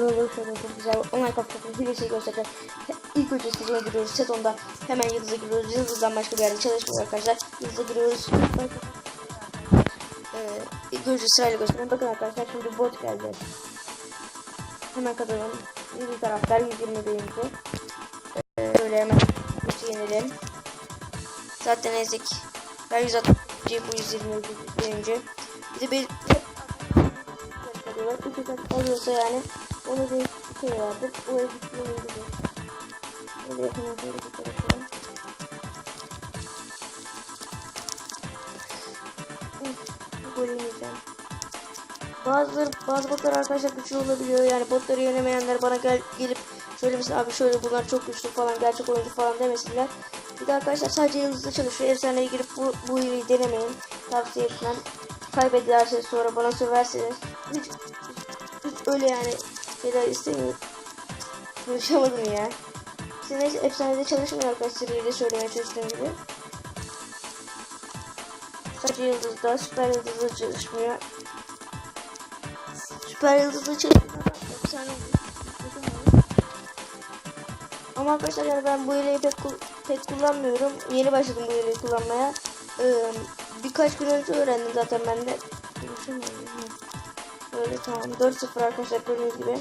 Olur şöyle çok güzel. Online kapatın hilesi göstereceğim. İlk önce sitesine giriyoruz. Sezonda hemen yıldıza giriyoruz. Yıldızdan başka bir yerde çalışmıyor arkadaşlar. Yıldıza giriyoruz. Ee, ilk önce sırayla göstereyim. Bakın arkadaşlar şimdi bot geldi. Hemen katalım. 20 taraftar 120 birinci. Ee, şöyle hemen botu yenelim. Zaten ezik. Ben 160 bu 120 birinci. Bir de bir kalıyorlar. İki kat alıyorsa yani ona bir şey vardır. O ezikliğini bilir. Böyle yakına şöyle bir tarafa. Gol yemeyeceğim. Bazıları, bazı botlar arkadaşlar güçlü olabiliyor. Yani botları yenemeyenler bana gel, gelip söylemesin abi şöyle bunlar çok güçlü falan gerçek oyuncu falan demesinler. Bir de arkadaşlar sadece yıldızda çalışıyor. Efsaneye girip bu, bu hileyi denemeyin. Tavsiye etmem. Kaybederseniz sonra bana söverseniz hiç, hiç, öyle yani şeyler istemiyorum. Konuşamadım ya. Size efsanede çalışmıyor arkadaşlar ile söylemeye çalıştığım gibi. Sadece yıldızda, süper yıldızda çalışmıyor. Süper yıldızda çalışmıyor. Efsane Ama arkadaşlar yani ben bu hileyi pek, pek kullanmıyorum. Yeni başladım bu hileyi kullanmaya. Ee, birkaç gün önce öğrendim zaten ben de. Böyle tamam. 4-0 arkadaşlar gördüğünüz gibi.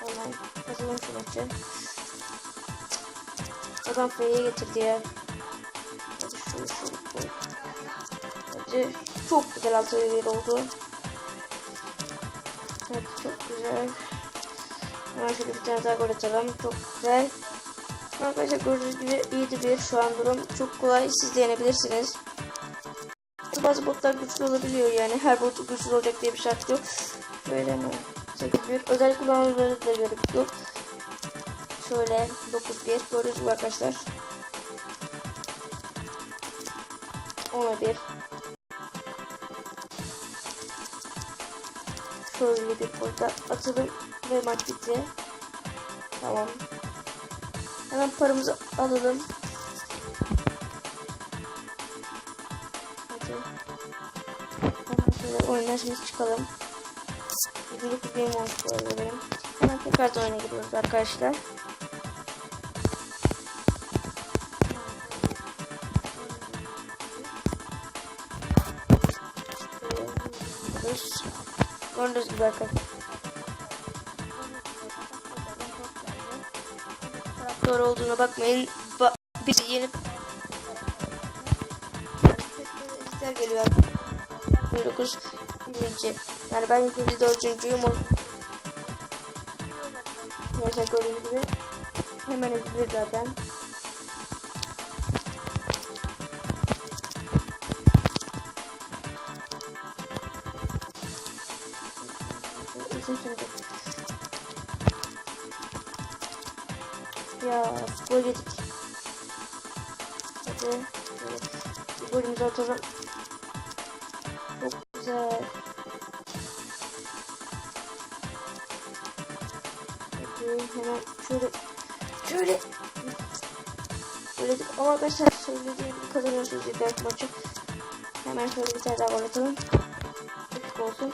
Hemen kazanalım şu maçı. Adam F'ye getirdi ya. Hadi şunu şunu. Hadi. Çok güzel altı oldu. Evet çok güzel. Hemen şöyle bir tane daha gol atalım. Çok güzel. Arkadaşlar gördüğünüz gibi iyiydi bir şu an durum. Çok kolay siz de yenebilirsiniz. Bazı botlar güçlü olabiliyor yani. Her bot güçlü olacak diye bir şart yok. Böyle mi? 8-1. Özel kullanımları da gerek. Şöyle 9-1 gördüğünüz gibi arkadaşlar. 10'a 1. Şöyle bir burada atalım ve maç bitti. Tamam. Hemen paramızı alalım. Hadi. Hemen şöyle oyundan çıkalım. 29 benim olmuş bu. Hemen tekrar oyuna giriyoruz arkadaşlar. Gördüğünüz gibi arkadaşlar. Doğru olduğuna bakmayın. Ba bizi yenip Bizler geliyor. 19 birinci. Yani ben ikinci dördüncüyüm. O... Neyse gördüğünüz gibi. Hemen ezilir zaten. Şimdi. Ya gol yedik. Hadi. Bir golümüzü atalım. Çok güzel. Hadi hemen şöyle şöyle Böyle ama arkadaşlar söylediğim gibi kazanıyorsunuz ilk maçı. Hemen şöyle bir tane daha gol atalım. 4 olsun.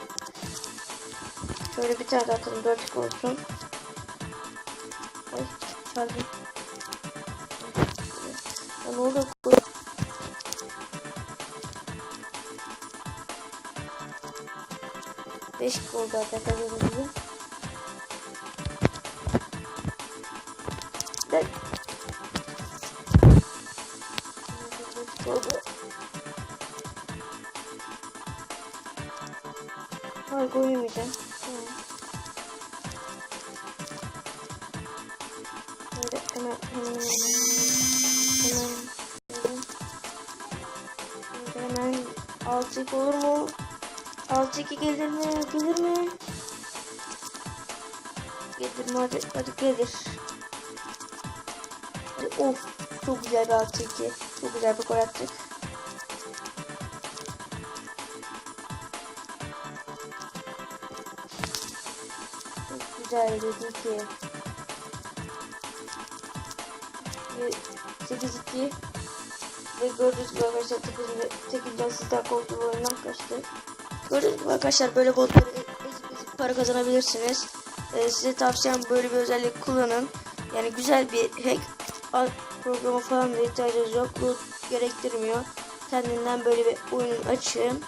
Şöyle bir tane daha atalım 4 olsun. Ay çaldım. Ya ne oldu? Beş oldu arkadaşlar. Ben... oldu. Hayır gol Böyle hemen hemen hemen hemen hemen 6 olur mu? 6-2 gelir mi? Gelir mi? Gelir mi? Hadi, hadi gelir. Hadi, of çok güzel bir 6-2. Çok güzel bir gol attık. Çok güzel 7-2. 8-2 Ve gördüğünüz gibi arkadaşlar tekinden sizden korktuğu oyundan kaçtı. Gördüğünüz gibi arkadaşlar böyle botları ezip ezip para kazanabilirsiniz. Ee, size tavsiyem böyle bir özellik kullanın. Yani güzel bir hack programı falan da ihtiyacınız yok. Bu gerektirmiyor. Kendinden böyle bir oyun açın.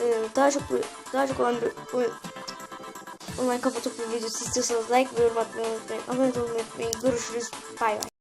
Ee, daha çok daha çok olan bir oyun online kafa topu videosu istiyorsanız like ve yorum atmayı unutmayın. Abone olmayı unutmayın. Görüşürüz. Bay bay.